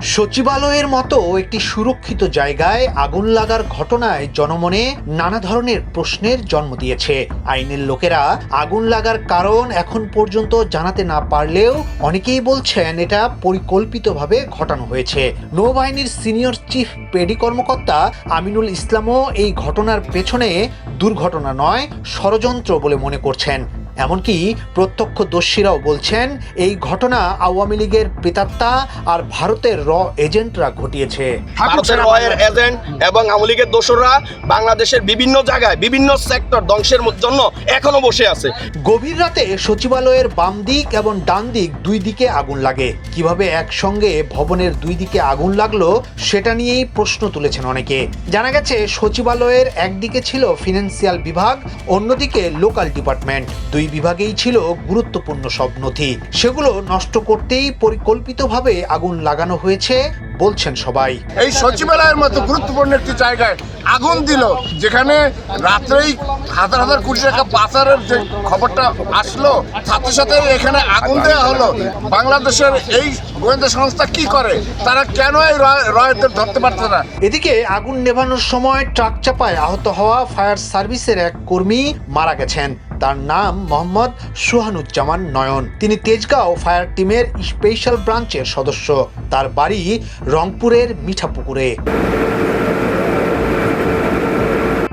সচিবালয়ের মতো একটি সুরক্ষিত জায়গায় আগুন লাগার ঘটনায় জনমনে নানা ধরনের প্রশ্নের জন্ম দিয়েছে। আইনের লোকেরা আগুন লাগার কারণ এখন পর্যন্ত জানাতে না পারলেও অনেকেই বলছেন এটা পরিকল্পিতভাবে ঘটানো হয়েছে। নৌবাহিনীর সিনিয়র চিফ পেডি কর্মকর্তা আমিনুল ইসলামও এই ঘটনার পেছনে দুর্ঘটনা নয়, ষড়যন্ত্র বলে মনে করছেন। এমনকি প্রত্যক্ষদর্শীরাও বলছেন এই ঘটনা আওয়ামী লীগের প্রেতাত্মা আর ভারতের র এজেন্টরা ঘটিয়েছে। ভারতের রয়ের এজেন্ট এবং আওয়ামী লীগের দোসররা বাংলাদেশের বিভিন্ন জায়গায় বিভিন্ন সেক্টর ধ্বংসের জন্য এখনও বসে আছে। গভীর রাতে সচিবালয়ের বাম দিক এবং ডান দিক দুই দিকে আগুন লাগে। কীভাবে একসঙ্গে ভবনের দুই দিকে আগুন লাগল সেটা নিয়েই প্রশ্ন তুলেছেন অনেকে। জানা গেছে সচিবালয়ের একদিকে ছিল ফিনান্সিয়াল বিভাগ অন্যদিকে লোকাল ডিপার্টমেন্ট দুই বিভাগেই ছিল গুরুত্বপূর্ণ সব নথি। সেগুলো নষ্ট করতেই পরিকল্পিতভাবে আগুন লাগানো হয়েছে, বলছেন সবাই। এই সচিবালয়ের মতো গুরুত্বপূর্ণ একটি জায়গায় আগুন দিল। যেখানে রাত্রেই হাজার হাজার কোটি টাকা পাচারের যে খবরটা আসলো সাথে সাথে এখানে আগুন দেওয়া হলো। বাংলাদেশের এই গোয়েন্দা সংস্থা কি করে? তারা কেন এই রয়- ধরতে পারছে না? এদিকে আগুন নেভানোর সময় ট্রাক চাপায় আহত হওয়া ফায়ার সার্ভিসের এক কর্মী মারা গেছেন। তার নাম মোহাম্মদ সুহানুজ্জামান নয়ন। তিনি তেজগাঁও ফায়ার টিমের স্পেশাল ব্রাঞ্চের সদস্য। তার বাড়ি রংপুরের মিঠাপুকুরে।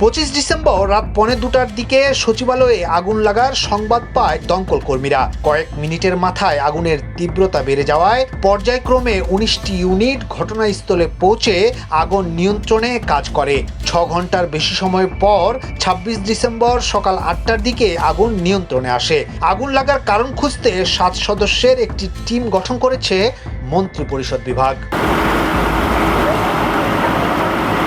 পঁচিশ ডিসেম্বর রাত পৌনে দুটার দিকে সচিবালয়ে আগুন লাগার সংবাদ পায় দমকল কর্মীরা। কয়েক মিনিটের মাথায় আগুনের তীব্রতা বেড়ে যাওয়ায় পর্যায়ক্রমে উনিশটি ইউনিট ঘটনাস্থলে পৌঁছে আগুন নিয়ন্ত্রণে কাজ করে। ছ ঘণ্টার বেশি সময় পর ছাব্বিশ ডিসেম্বর সকাল আটটার দিকে আগুন নিয়ন্ত্রণে আসে। আগুন লাগার কারণ খুঁজতে সাত সদস্যের একটি টিম গঠন করেছে মন্ত্রিপরিষদ বিভাগ।